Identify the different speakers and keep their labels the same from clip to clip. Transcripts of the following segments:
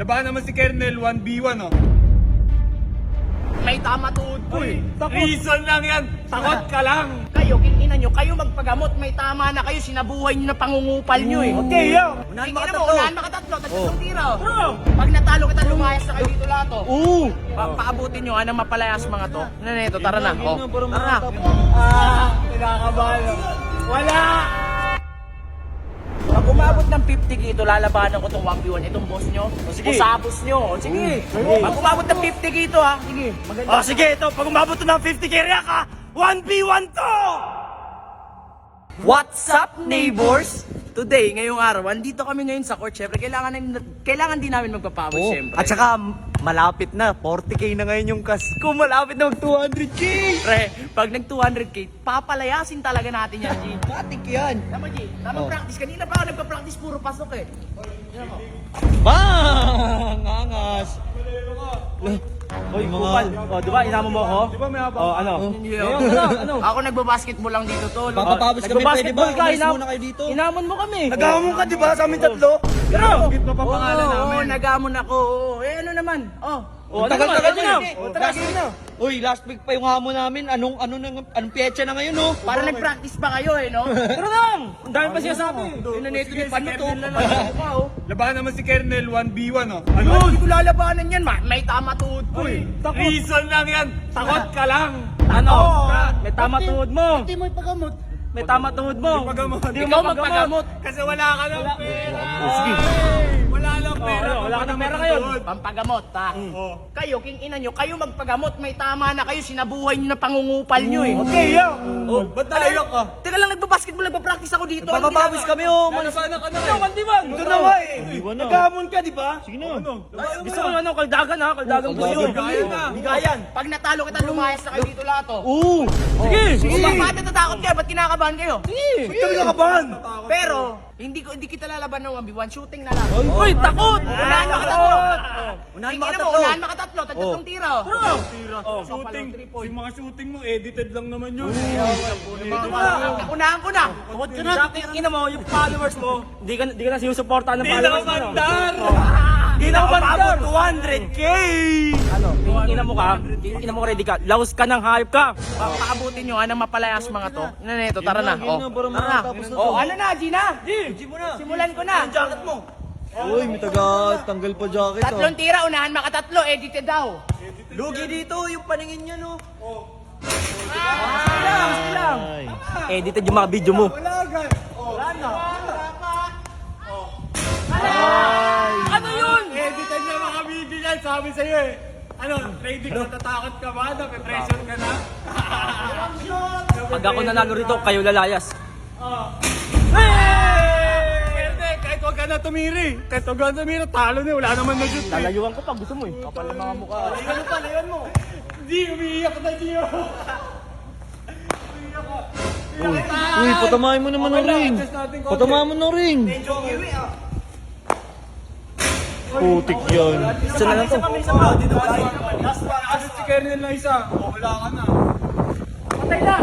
Speaker 1: Labanan naman si Kernel 1v1 oh.
Speaker 2: May tama tuhod ko eh.
Speaker 1: Reason lang yan. Takot ka lang.
Speaker 2: Kayo, kinina nyo, kayo magpagamot, may tama na kayo, sinabuhay nyo na pangungupal nyo eh.
Speaker 1: Okay, yo.
Speaker 2: Unahan mga tatlo. Unahan mga tatlo, tatlong tira. Pag natalo kita, lumayas na kayo dito lahat oh.
Speaker 3: Oo!
Speaker 2: Pa paabutin nyo, anong mapalayas mga to. Ano na ito, tara na. Oh. Tara na.
Speaker 1: Ah, kinakabahan. Wala.
Speaker 2: Umabot ng 50 kito, lalabanan ko itong 1v1. Itong boss nyo, sige. usabos nyo. Sige. Pag umabot ng 50 kito ha, sige. Maganda.
Speaker 3: Oh, sige, ito. Pag umabot ng 50 kaya ka, 1v1 to!
Speaker 2: What's up, neighbors? Today, ngayong araw, andito kami ngayon sa court. Syempre, kailangan, din- kailangan din namin magpapawis,
Speaker 3: Oh,
Speaker 2: syempre.
Speaker 3: at saka, malapit na. 40k na ngayon yung kas ko. Malapit na mag 200k!
Speaker 2: Pre, pag nag 200k, papalayasin talaga natin yan, G.
Speaker 3: Matik yan!
Speaker 2: Tama, G. Tamang
Speaker 3: Oh.
Speaker 2: practice. Kanina pa ako nagpa-practice, puro pasok eh.
Speaker 3: Bang! Angas! Oy, mga...
Speaker 4: Oh, di ba? Inamo mo ako?
Speaker 1: Di ba may habang?
Speaker 4: Oh, ano?
Speaker 2: Ngayon,
Speaker 4: ano?
Speaker 2: Ako nagbabasketball lang dito, tol.
Speaker 3: Papapawis kami, pwede ba?
Speaker 4: Nagbabasketball ka,
Speaker 3: Umalis
Speaker 4: inam-
Speaker 3: muna kayo dito.
Speaker 4: Inamon mo kami.
Speaker 3: Naghamon ka, di ba? Sa amin tatlo?
Speaker 4: Pero!
Speaker 1: Gitna pa
Speaker 2: Oo,
Speaker 1: pangalan
Speaker 2: oo,
Speaker 1: namin.
Speaker 2: nagamon ako. oo. Eh, ano naman? Oh,
Speaker 4: Oh, ano
Speaker 3: Tagal-tagal
Speaker 4: naman?
Speaker 3: na.
Speaker 4: Ano
Speaker 3: Oh,
Speaker 4: na?
Speaker 3: last week na. Uy, last week pa yung hamon namin. Anong, ano na, anong petsa na ngayon, oh?
Speaker 2: para nag-practice pa kayo eh, no?
Speaker 4: Pero lang! Ang dami pa sinasabi.
Speaker 2: Inaneto
Speaker 1: Sige,
Speaker 2: yung paano
Speaker 1: si
Speaker 2: to?
Speaker 1: Kernel na
Speaker 2: Ano pa, oh?
Speaker 1: Labanan naman si Kernel 1v1 oh.
Speaker 2: Ano?
Speaker 1: Ano?
Speaker 2: Hindi ko lalabanan yan, ma. May tama tuhod ko eh.
Speaker 1: Reason lang yan. Takot ka lang.
Speaker 4: Ano? May tama tuhod mo.
Speaker 2: Hindi mo ipagamot.
Speaker 4: May tama tuhod mo. Hindi mo
Speaker 2: magpagamot.
Speaker 1: Kasi wala ka ng pera.
Speaker 3: Sige.
Speaker 1: Wala lang
Speaker 4: Oh,
Speaker 1: pera.
Speaker 4: ano, wala ka ng pera
Speaker 1: ng
Speaker 4: ngayon.
Speaker 2: Pampagamot, ha?
Speaker 1: Oh.
Speaker 2: Kayo, king ina nyo, kayo magpagamot. May tama na kayo, sinabuhay nyo na pangungupal nyo eh.
Speaker 1: Okay, yo. Oh, ba't naiyak ka?
Speaker 2: Teka lang, nagbabasketball, nagpa-practice ako dito. Ano
Speaker 3: Papapawis kami, oh.
Speaker 1: Ano sana ka na
Speaker 4: Ikaw, di ba?
Speaker 3: Ito na nga, eh. Naghamon ka, di ba?
Speaker 4: Sige na.
Speaker 1: Ano?
Speaker 4: Gusto mo ano, kaldagan ha? Kaldagan.
Speaker 1: Kaya na.
Speaker 3: Bigayan.
Speaker 2: Pag natalo kita, lumayas na kayo dito lahat, oh.
Speaker 3: Oo.
Speaker 4: Sige!
Speaker 2: Sige. Ba't bakit natatakot kayo? Ba't kinakabahan kayo?
Speaker 3: Ba't kami nakabahan?
Speaker 2: Pero, hindi ko hindi kita lalaban ng 1v1, shooting na lang.
Speaker 4: Uy, takot!
Speaker 2: Unahan mo katatlo.
Speaker 3: Unahan
Speaker 2: Tingnan mo,
Speaker 3: tatlo.
Speaker 2: unahan mo katatlo, tatlong tira. oh.
Speaker 1: Tira. Shooting. Yung mga shooting mo, edited lang naman yun.
Speaker 2: Unahan ko na.
Speaker 4: Huwag ka na. Ina mo, yung followers mo, di ka, di ka na sinusuportahan ng followers
Speaker 1: na
Speaker 4: mo. no?
Speaker 1: mandar.
Speaker 4: Di na bandar!
Speaker 3: 200k!
Speaker 4: Ano? Ina mo ka, ina mo ka ready ka, laos ka ng hayop ka.
Speaker 2: Pa- Paabutin nyo, anong mapalayas mga to. Ano na ito, tara na. Oh,
Speaker 3: na, para
Speaker 2: tara na.
Speaker 3: na to.
Speaker 2: Oh, ano na, Gina?
Speaker 3: G mo na.
Speaker 2: Simulan ko na.
Speaker 3: jacket mo. Uy, may taga tanggal pa jacket,
Speaker 2: Tatlong tira, unahan makatatlo, edited daw.
Speaker 3: Lugi dito, yung paningin niya, no?
Speaker 2: Sige lang.
Speaker 4: Edited yung mga video mo.
Speaker 1: Wala agad. Sa'yo eh. Ano, ready ka, natatakot ka ba? Nape-pressure ka na?
Speaker 4: Pag ako nanalo rito, kayo lalayas.
Speaker 1: Pwede, kahit huwag ka na tumiri. Kahit huwag ka na tumiri, talo na, wala naman na-shoot eh.
Speaker 4: Lalayuan ko pag gusto mo eh. Kapal ng mga mukha.
Speaker 1: Ano pa, layan mo. Di, umiiyak na, Gio.
Speaker 3: Uy, patamahin mo naman ng ring. Patamahin mo ng ring. Putik yan.
Speaker 4: Isa na lang to.
Speaker 1: Si Kernel na isa. Oh, wala ka na.
Speaker 2: Patay na.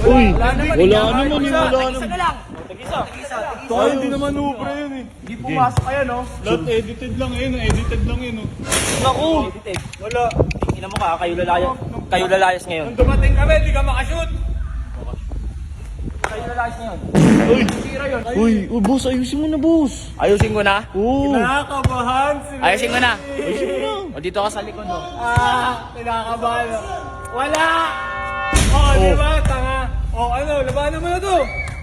Speaker 3: Uy, wala naman, eh, wala
Speaker 2: Isa
Speaker 3: naman.
Speaker 2: na lang.
Speaker 1: Tayo, hindi naman upre yun eh.
Speaker 2: Hindi pumasok kayo, no?
Speaker 1: Lahat edited lang yun, edited lang yun. oh.
Speaker 3: Naku.
Speaker 4: Edited.
Speaker 1: Wala.
Speaker 4: Ina mo ka, kayo lalayas. Kayo lalayas ngayon.
Speaker 1: Nung dumating kami, di ka makashoot.
Speaker 4: Kayo ngayon.
Speaker 3: Uy, uy, boss, ayusin mo na, boss.
Speaker 2: Ayusin ko na.
Speaker 3: Oo.
Speaker 1: Nakakabahan si
Speaker 2: Ayusin ko na.
Speaker 3: Ayusin mo na.
Speaker 2: O dito ka sa likod, no?
Speaker 1: Ah, kinakabahan. Wala! Oh, di ba? Tanga. Oh, ano, labanan mo na to.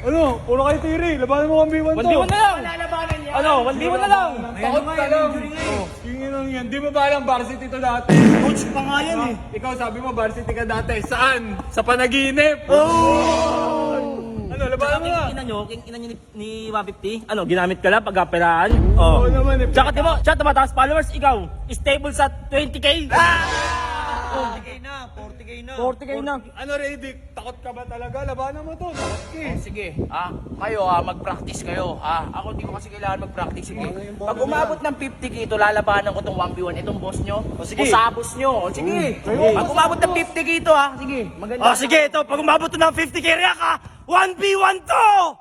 Speaker 1: Ano, puro kayo tiri. Labanan mo kang B1 to.
Speaker 4: 1v1 na lang!
Speaker 2: Lalabanan niya.
Speaker 4: Ano, 1v1 na lang!
Speaker 1: Takot ka lang. Oh, yung inang yan. Di mo ba alam varsity to dati?
Speaker 3: Coach pa nga yan eh.
Speaker 1: Ikaw sabi mo varsity ka dati. Saan? Sa panaginip. Oh! Ano, labanan mo na.
Speaker 4: King ina nyo, king ina nyo ni, ni 150. Ano, ginamit ka lang pag aperaan?
Speaker 1: Oo naman eh.
Speaker 4: Tsaka di mo, siya tumataas followers, ikaw, stable sa 20k?
Speaker 3: 40k na, 40k na.
Speaker 4: 40k na.
Speaker 1: Ano, Redick? Takot ka ba talaga? Labanan mo to. Takot ka eh.
Speaker 2: Oh, sige, ah, kayo ah, mag-practice kayo. Ah, ako hindi ko kasi kailangan mag-practice. Sige. Pag umabot ng 50 kito, lalabanan ko tong 1v1. Itong boss nyo,
Speaker 3: sige.
Speaker 2: usabos nyo. O, sige. Pag umabot ng 50 kito, ah, sige. Maganda.
Speaker 3: Oh, sige, ito, pag umabot to ng 50k ka, 1v1 to!